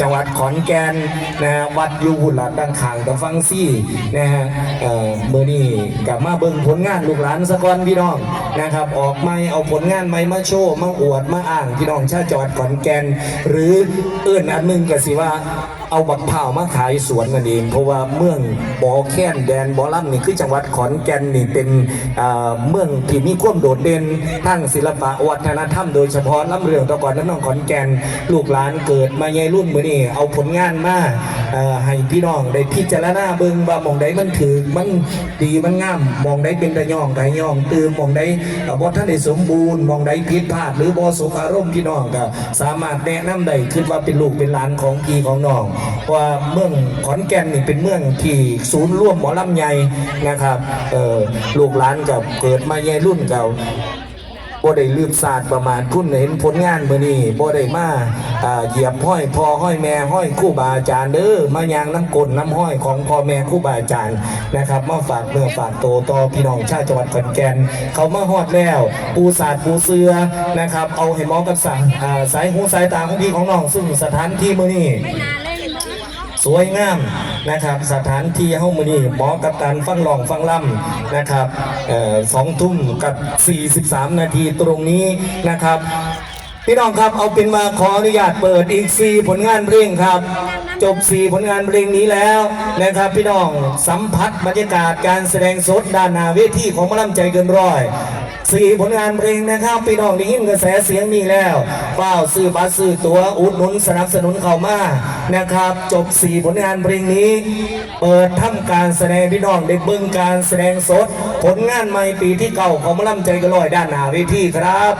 จังหวัดขอนแก่นนะฮะวัดยูหุ่นหลัดดังขางตะฟังซี่นะฮะเออเมื่อนี้กลับมาเบิ่งผลงานลูกหลานสะกอนพี่น้อง นะครับ ออกไม่เอาผลงานไม่มาโชว์มาอวดมาอ้างพี่น้องชาติจังหวัดขอนแก่นหรือเอื่นอันหนึงก็สิว่าเอาบักเผามาขายสวนกันเอง เพราะว่าเมืองบ่อแค้นแดนบ่อล่ำนี่คือจังหวัดขอนแก่นนี่เป็นเมืองที่มีความโดดเด่นทั้งศิลปะวัฒนธรรมโดยเฉพาะล่ำเรืองตะกอนน้องขอนแก่นลูกหลานเกิดมาใหญ่รุ่นมือนี้เอาผลงานมาให้พี่น้องได้พิจารณาเบิ่งว่ามองใดมันถือมันดีมันงามมองใดเป็นตะย่องตะย่อง ตื่มมองใดบอท่านได้สมบูรณ์มองใดผิดพลาดหรือบอสมอารมณ์พี่น้องก็สามารถแนะนำได้คิดว่าเป็นลูกเป็นหลานของพี่ของน้องว่าเมืองขอนแก่นนี่เป็นเมืองที่ศูนย์ร่วมหมอลำใหญ่นะครับลูกหลานกับเกิดมาใหญ่รุ่นเก่า บ่ได้ลืมศาสตร์ประมาณพุ่นเห็นผลงานมื้อนี้บ่ได้มาเหยียบห้อยพ่อห้อยแม่ห้อยคู่บาอาจารย์เด้อมายางน้ำกลน้ำห้อยของพ่อแม่คู่บาอาจารย์นะครับมาฝากเนื้อฝากโตต่อพี่น้องชาวจังหวัดขอนแก่นเขามาฮอดแล้วปูศาสตร์ปูเสือนะครับ เอาให้มอกับสายสายหูสายตาของพี่ของน้องซึ่งสถานที่มื้อนี้ สวยงามนะครับ สถานที่เฮ้ามือนี่หมอกับตันฟังหลองฟังล่ำนะครับสองทุ่มกับ 43 นาทีตรงนี้นะครับ พี่น้องครับเอาเป็นมาขออนุญาตเปิดอีก4ผลงานเพลงครับ จบ4ผลงานเพลงนี้แล้วนะครับ พี่น้องสัมผัสบรรยากาศการแสดงสดด้านหน้าเวทีของมอลำใจเกินร้อยสี่ผลงานเพลงนะครับพี่น้องได้ยินกระแสเสียงนี้แล้วเฝ้าซื้อบัตรซื้อตัวอุดหนุนสนับสนุนเข้ามานะครับ จบสี่ผลงานเพลงนี้ เปิดทำการแสดงพี่น้องได้เบิ่งการแสดงสด ผลงานใหม่ปีที่เก่าของมอลำใจกระลอยด้านหน้าเวทีครับ